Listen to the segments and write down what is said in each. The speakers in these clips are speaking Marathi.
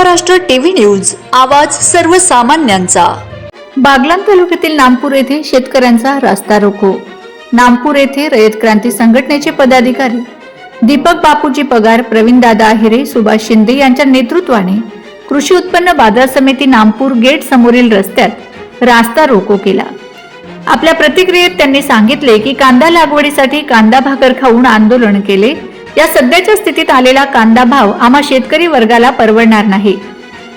महाराष्ट्र टीव्ही न्यूज आवाज सर्वसामान्यांचा. बागलाण तालुक्यातील नामपूर येथे शेतकऱ्यांचा रास्ता रोको. नामपूर येथे रयत क्रांती संघटनेचे पदाधिकारी दीपक बापूजी पगार प्रवीण दादा आहिरे सुभाष शिंदे यांच्या नेतृत्वाने कृषी उत्पन्न बाजार समिती नामपूर गेट समोरील रस्त्यात रास्ता रोको केला. आपल्या प्रतिक्रियेत त्यांनी सांगितले की कांदा लागवडीसाठी कांदा भाकर खाऊन आंदोलन केले या सध्याच्या स्थितीत आलेला कांदा भाव आम्हा शेतकरी वर्गाला परवडणार नाही.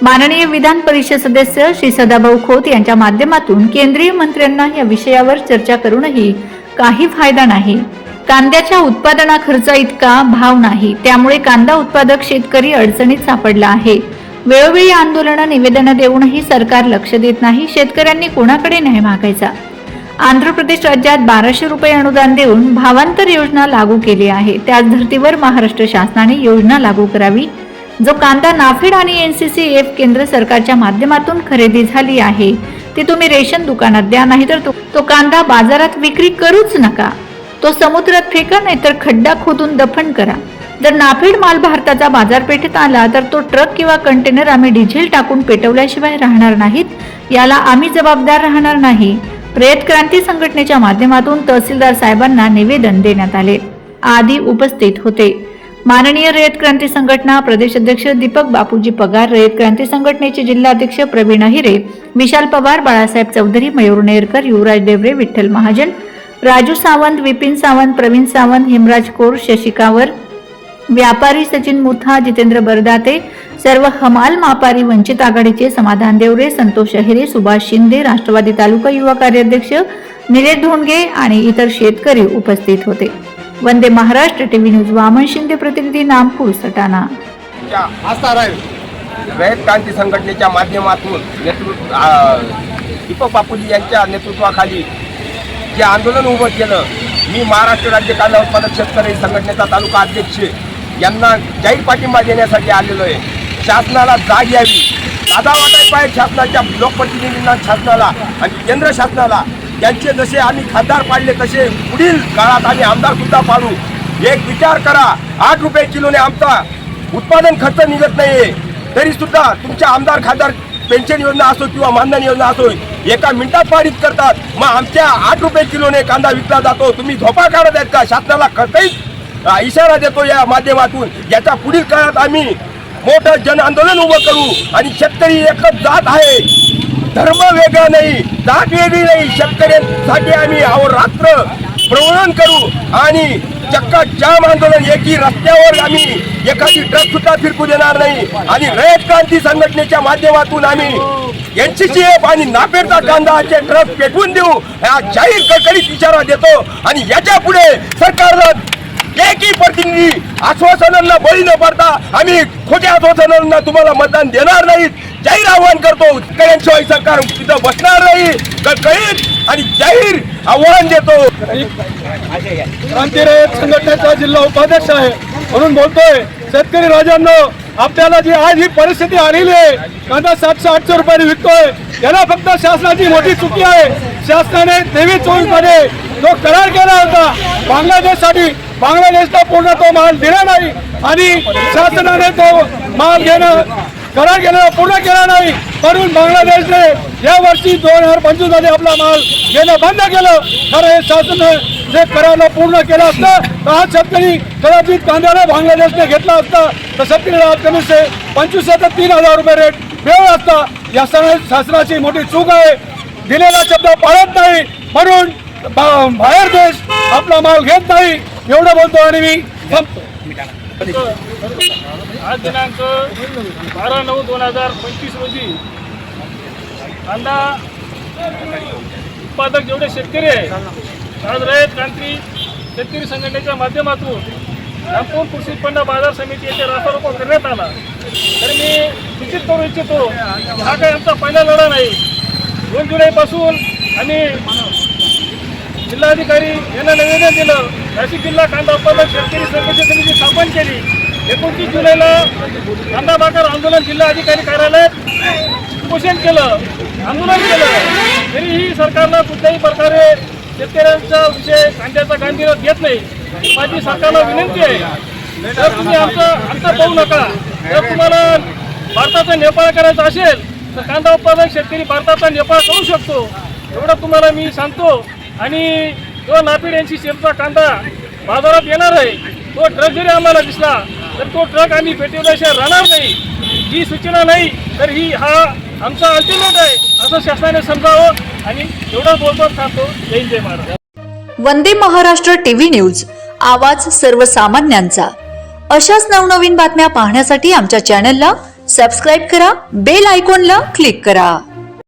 माननीय विधान परिषद सदस्य श्री सदाभाऊ खोत यांच्या माध्यमातून केंद्रीय मंत्र्यांना या विषयावर चर्चा करूनही काही फायदा नाही. कांद्याच्या उत्पादना खर्चा इतका भाव नाही. त्यामुळे कांदा उत्पादक शेतकरी अडचणीत सापडला आहे. वेळोवेळी आंदोलन निवेदन देऊनही सरकार लक्ष देत नाही. शेतकऱ्यांनी कोणाकडे न्याय मागायचा? आंध्र प्रदेश राज्यात बाराशे रुपये अनुदान देऊन भावांतर योजना लागू केली आहे. त्याच धर्तीवर महाराष्ट्र शासनाने योजना लागू करावी. जो कांदा नाफेड आणि एन सी सी एफ केंद्र सरकारच्या माध्यमातून खरेदी झाली आहे ती तुम्ही रेशन दुकानात द्या नाहीतर तो, तो कांदा बाजारात विक्री करूच नका. तो समुद्रात फेका नाहीतर खड्डा खोदून दफन करा. जर नाफेड माल भारताचा बाजारपेठेत आला तर तो ट्रक किंवा कंटेनर आम्ही डिझेल टाकून पेटवल्याशिवाय राहणार नाहीत याला आम्ही जबाबदार राहणार नाही. रयत क्रांती संघटनेच्या माध्यमातून तहसीलदार साहेबांना निवेदन देण्यात आले. आदी उपस्थित होते. माननीय रयत क्रांती संघटना प्रदेश अध्यक्ष दीपक बापूजी पगार रयत क्रांती संघटनेचे जिल्हाध्यक्ष प्रवीण अहिरे विशाल पवार बाळासाहेब चौधरी मयूर नेरकर युवराज देवरे विठ्ठल महाजन राजू सावंत विपिन सावंत प्रवीण सावंत हेमराज कोर शशिकावर व्यापारी सचिन मुथा जितेंद्र बरदाते सर्व हमाल मापारी वंचित आघाडीचे समाधान देवरे संतोष अहिरे सुभाष शिंदे राष्ट्रवादी तालुका युवा कार्याध्यक्ष निलेश धोंडगे आणि इतर शेतकरी उपस्थित होते. वंदे महाराष्ट्र टीव्ही न्यूज वामन शिंदे प्रतिनिधी नामपूर सटाणा. रयत क्रांती संघटनेच्या माध्यमातून नेतृत्व दीपक बापूजी यांच्या नेतृत्वाखाली जे आंदोलन उभं केलं मी महाराष्ट्र राज्य कांदा उत्पादक शेतकरी संघटनेचा तालुका अध्यक्ष यांना जाहीर पाठिंबा देण्यासाठी आलेलो आहे. शासनाला जाग यावी. दादा वाटायला पाहिजे शासनाच्या लोकप्रतिनिधींना शासनाला आणि केंद्र शासनाला. त्यांचे जसे आम्ही खासदार पाडले तसे पुढील काळात आम्ही आमदार सुद्धा पाडू. एक विचार करा. आठ रुपये किलोने आमचा उत्पादन खर्च निघत नाहीये. तरी सुद्धा तुमच्या आमदार खासदार पेन्शन योजना असो किंवा मानधन योजना असो एका मिनिटात पारित करतात. मग आमच्या आठ रुपये किलोने कांदा विकला जातो. तुम्ही झोपा काढत आहेत का? शासनाला खर्चही इशारा देतो या माध्यमातून. याच्या पुढील काळात आम्ही मोठं जन आंदोलन उभं करू आणि शेतकरी एकच जात आहे. धर्म वेगळा नाही जात वेगळी नाही. शेतकऱ्यांसाठी आम्ही अहोरात्र प्रवहन करू आणि चक्का जाम आंदोलन एकी रस्त्यावर आम्ही एखादी ट्रक सुद्धा फिरकू देणार नाही. आणि रयत क्रांती संघटनेच्या माध्यमातून आम्ही एनसीसी एफ आणि नापेडचा कांदाचे ट्रक पेटवून देऊ हा जाहीर कडकडीत इशारा देतो. आणि याच्यापुढे सरकारला एकही प्रतिनिधी आश्वासनांना बळी न पडता आम्ही खोट्या आश्वासनांना तुम्हाला मतदान देणार नाहीत जाहीर आव्हान करतो. शेतकऱ्यांशिवाय सरकार तिथं बसणार नाही. कळीत आणि जाहीर आव्हान देतो. क्रांतिरयत संघटनेचा जिल्हा उपाध्यक्ष आहे. म्हणून बोलतोय शेतकरी राजांनो आपल्याला जी आज ही परिस्थिती आलेली आहे कांदा सातशे आठशे रुपयाने विकतोय. याला फक्त शासनाची मोठी चुकी आहे. शासनाने तेवीस चोवीसमध्ये जो करार केला होता बांगलादेशसाठी बांगलादेशला पूर्ण तो माल दिला नाही आणि शासनाने तो माल घेणं करार घेणं पूर्ण केला नाही. म्हणून बांगलादेशने या वर्षी दोन हजार पंचवीसमध्ये आपला माल घेणं बंद केलं. तर हे शासन जे करायला पूर्ण केलं असतं तर आज शेतकरी कदाचित कांद्याला बांगलादेशने घेतला असता तर शेतकऱ्याला कमीत से पंचवीस ते तीन हजार रुपये रेट मिळत असता. या सगळ्या शासनाची मोठी चूक आहे. दिलेला शब्द पाळत नाही. म्हणून बा- बाहेर देश आपला माल घेत नाही. एवढं बोलतो आणि मी थांबतो आज दिनांक बारा नऊ दोन हजार पंचवीस रोजी कांदा उत्पादक जेवढे शेतकरी आहे आज रयत क्रांती शेतकरी संघटनेच्या माध्यमातून नागपूर कृषी उत्पन्न बाजार समिती येथे रास्तारोको करण्यात आला. तर मी सूचित करू इच्छितो हा काही आमचा पहिला लढा नाही. दोन जुलैपासून आम्ही जिल्हाधिकारी यांना निवेदन दिलं. नाशिक जिल्हा कांदा उत्पादक शेतकरी संघर्ष समिती स्थापन केली. एकोणतीस जुलैला कांदा बाजार आंदोलन जिल्हाधिकारी कार्यालयात उपोषण केलं आंदोलन केलं. तरीही सरकारनं कुठल्याही प्रकारे शेतकऱ्यांचा विषय कांद्याचा गांभीर्य घेत नाही. माझी सरकारला विनंती आहे. जर तुम्ही आमचं आमचं पाहू नका जर तुम्हाला भारताचा नेपाळ करायचा असेल तर कांदा उत्पादक शेतकरी भारताचा नेपाळ करू शकतो. एवढं तुम्हाला मी सांगतो. आणि जो नापीड यांची शेतचा कांदा बाजारात येणार आहे. तो ट्रक जरी आम्हाला दिसला तर तो ट्रक आम्ही पेटवल्याशिवाय राहणार नाही. ही सूचना नाही तर ही हा आमचा अल्टिमेट आहे असं शासनाने समजावं आणि एवढं बोलतो सांगतो जय जय महाराज वंदे महाराष्ट्र टीव्ही न्यूज आवाज सर्वसामान्यांचा. अशाच नवनवीन बातम्या पाहण्यासाठी आमच्या चॅनलला सबस्क्राईब करा बेल आयकॉनला क्लिक करा.